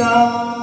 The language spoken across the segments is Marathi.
啊。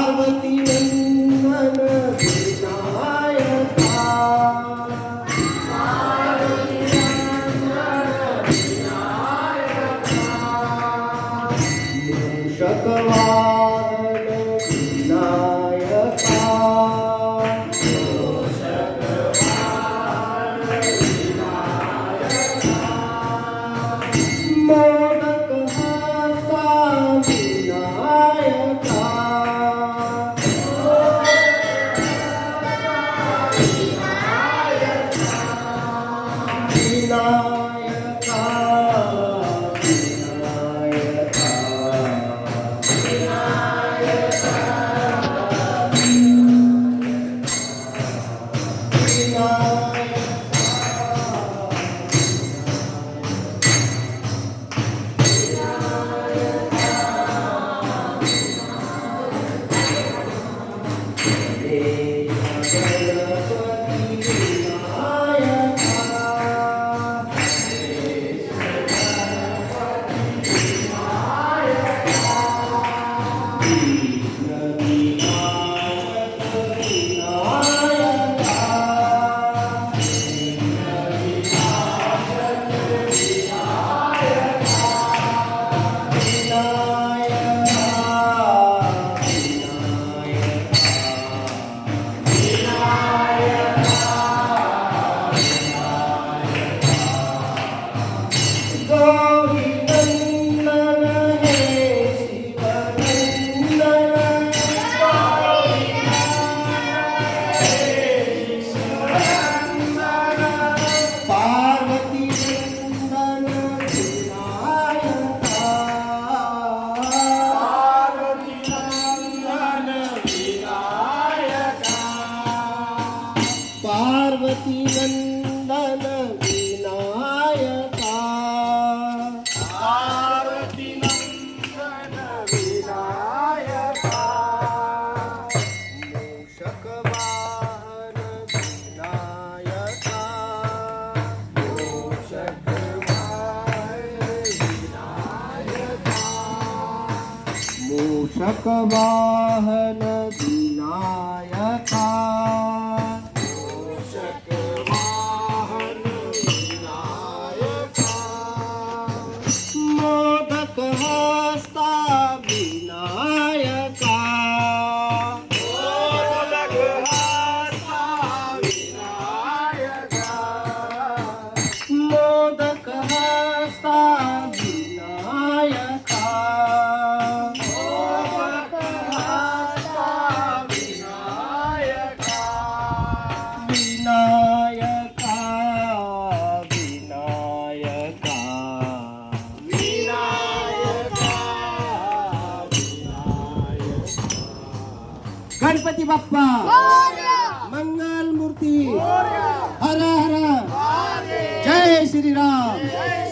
பார்வதி என்ன पार्वती नंदन विनायका। पार्वती नंदन विनायका। मूषक वाहन विनायका। मूषक विनायका। मूषक वाहन विनायका। गणपती बाप्पा. मंगल मूर्ती. हर हर. जय श्रीराम.